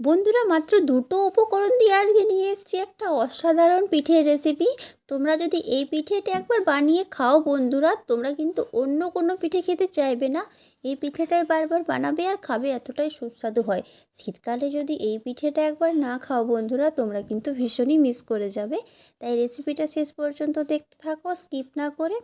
বন্ধুরা, মাত্র দুটো উপকরণ দিয়ে আজকে নিয়ে এসেছি একটা অসাধারণ পিঠের রেসিপি তোমরা যদি এই পিঠেটা একবার বানিয়ে খাও বন্ধুরা, তোমরা কিন্তু অন্য কোনো পিঠে খেতে চাইবে না। এই পিঠেটাই বারবার বানাবে আর খাবে, এতটাই সুস্বাদু হয়। শীতকালে যদি এই পিঠেটা একবার না খাও বন্ধুরা, তোমরা কিন্তু ভীষণই মিস করে যাবে। তাই রেসিপিটা শেষ পর্যন্ত দেখতে থাকো স্কিপ না করে।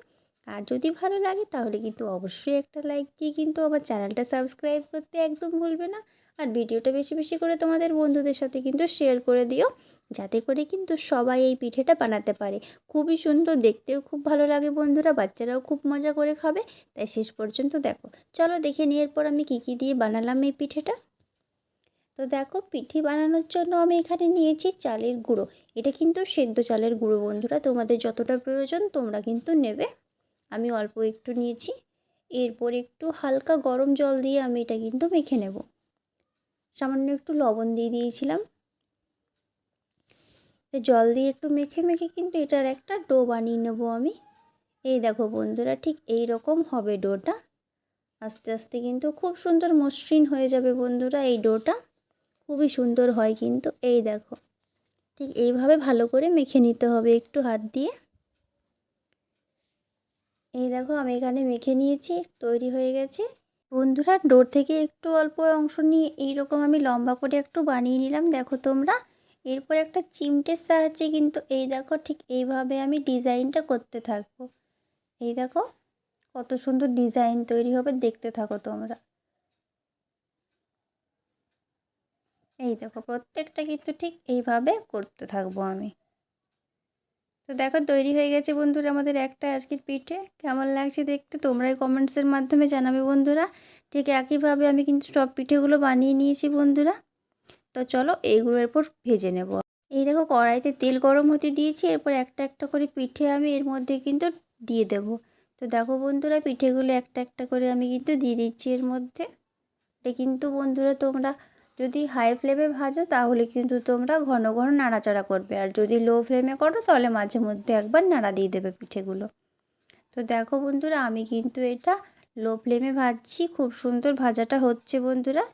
আর যদি ভালো লাগে তাহলে কিন্তু অবশ্যই একটা লাইক দিয়ে কিন্তু আমার চ্যানেলটা সাবস্ক্রাইব করতে একদম ভুলবে না। আর ভিডিওটা বেশি বেশি করে তোমাদের বন্ধুদের সাথে কিন্তু শেয়ার করে দিও, যাতে করে কিন্তু সবাই এই পিঠেটা বানাতে পারে। খুবই সুন্দর, দেখতেও খুব ভালো লাগে বন্ধুরা, বাচ্চারাও খুব মজা করে খাবে। তাই শেষ পর্যন্ত দেখো। চলো দেখে নিয়ে এরপর আমি কী কী দিয়ে বানালাম এই পিঠেটা। তো দেখো, পিঠে বানানোর জন্য আমি এখানে নিয়েছি চালের গুঁড়ো। এটা কিন্তু সেদ্ধ চালের গুঁড়ো বন্ধুরা, তোমাদের যতটা প্রয়োজন তোমরা কিন্তু নেবে। আমি অল্প একটু নিয়েছি। এরপর একটু হালকা গরম জল দিয়ে আমি এটা কিন্তু মেখে নেব। সামান্য একটু লবণ দিয়ে দিয়েছিলাম। জল দিয়ে একটু মেখে মেখে কিন্তু এটার একটা ডো বানিয়ে নেব আমি। এই দেখো বন্ধুরা, ঠিক এই রকম হবে ডোটা। আস্তে আস্তে কিন্তু খুব সুন্দর মসৃণ হয়ে যাবে বন্ধুরা এই ডোটা। খুবই সুন্দর হয় কিন্তু, এই দেখো। ঠিক এইভাবে ভালো করে মেখে নিতে হবে একটু হাত দিয়ে। এই দেখো আমি এখানে মেখে নিয়েছি, তৈরি হয়ে গেছে। বন্ধুরা, ডোর থেকে একটু অল্প অংশ নিয়ে এইরকম আমি লম্বা করে একটু বানিয়ে নিলাম, দেখো তোমরা। এরপর একটা চিমটের সাহায্যে কিন্তু এই দেখো ঠিক এইভাবে আমি ডিজাইনটা করতে থাকব। এই দেখো, কত সুন্দর ডিজাইন তৈরি হবে, দেখতে থাকো তোমরা। এই দেখো, প্রত্যেকটা কিন্তু ঠিক এইভাবে করতে থাকব আমি। তো দেখো তৈরি হয়ে গেছে বন্ধুরা আমাদের একটা আজকের পিঠে। কেমন লাগছে দেখতে তোমরাই কমেন্টসের মাধ্যমে জানাবে বন্ধুরা। ঠিক একইভাবে আমি কিন্তু সব পিঠেগুলো বানিয়ে নিয়েছি বন্ধুরা। তো চলো এইগুলোর এরপর ভেজে নেব। এই দেখো কড়াইতে তেল গরম হতে দিয়েছি, এরপর একটা একটা করে পিঠে আমি এর মধ্যে কিন্তু দিয়ে দেব। তো দেখো বন্ধুরা পিঠেগুলো একটা একটা করে আমি কিন্তু দিয়ে দিচ্ছি এর মধ্যে। এটা কিন্তু বন্ধুরা তোমরা যদি হাই ফ্লেমে ভাজো, তাহলে কিন্তু তোমরা ঘন ঘন নাড়াচাড়া করবে। আর যদি লো ফ্লেমে করো, তাহলে মাঝে মধ্যে একবার নাড়া দিয়ে দেবে পিঠেগুলো। তো দেখো বন্ধুরা, আমি কিন্তু এটা লো ফ্লেমে ভাজছি। খুব সুন্দর ভাজাটা হচ্ছে বন্ধুরা।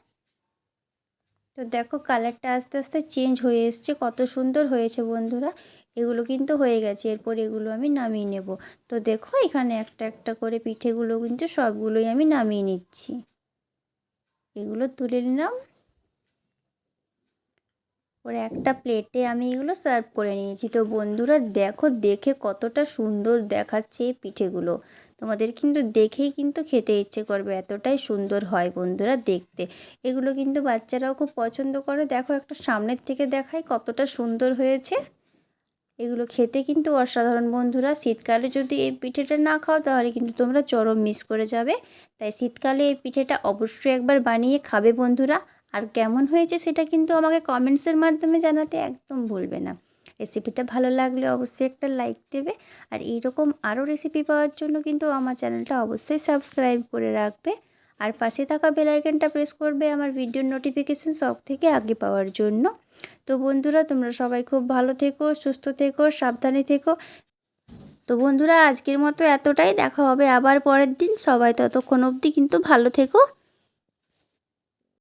তো দেখো কালারটা আস্তে আস্তে চেঞ্জ হয়ে এসছে। কত সুন্দর হয়েছে বন্ধুরা। এগুলো কিন্তু হয়ে গেছে। এরপর এগুলো আমি নামিয়ে নেব। তো দেখো, এখানে একটা একটা করে পিঠেগুলো কিন্তু সবগুলোই আমি নামিয়ে নিচ্ছি। এগুলো তুলে নিলাম। ওর একটা প্লেটে আমি এগুলো সার্ভ করে নিয়েছি। তো বন্ধুরা, দেখো, দেখে কতটা সুন্দর দেখাচ্ছে এই পিঠেগুলো। তোমাদের কিন্তু দেখেই কিন্তু খেতে ইচ্ছে করবে, এতটাই সুন্দর হয় বন্ধুরা দেখতে। এগুলো কিন্তু বাচ্চারাও খুব পছন্দ করে। দেখো, একটা সামনের থেকে দেখাই কতটা সুন্দর হয়েছে। এগুলো খেতে কিন্তু অসাধারণ বন্ধুরা। শীতকালে যদি এই পিঠেটা না খাও, তাহলে কিন্তু তোমরা চরম মিস করে যাবে। তাই শীতকালে এই পিঠেটা অবশ্যই একবার বানিয়ে খাবে বন্ধুরা। আর কেমন হয়েছে সেটা কিন্তু আমাকে কমেন্টসের মাধ্যমে জানাতে একদম ভুলবে না। রেসিপিটা ভালো লাগলে অবশ্যই একটা লাইক দেবে আর এইরকম আরও রেসিপি পাওয়ার জন্য কিন্তু আমার চ্যানেলটা অবশ্যই সাবস্ক্রাইব করে রাখবে। আর পাশে থাকা বেলাইকনটা প্রেস করবে আমার ভিডিওর নোটিফিকেশান সব থেকে আগে পাওয়ার জন্য। তো বন্ধুরা, তোমরা সবাই খুব ভালো থেকো, সুস্থ থেকো, সাবধানে থেকো। তো বন্ধুরা, আজকের মতো এতটাই। দেখা হবে আবার পরের দিন। সবাই ততক্ষণ অবধি কিন্তু ভালো থেকো।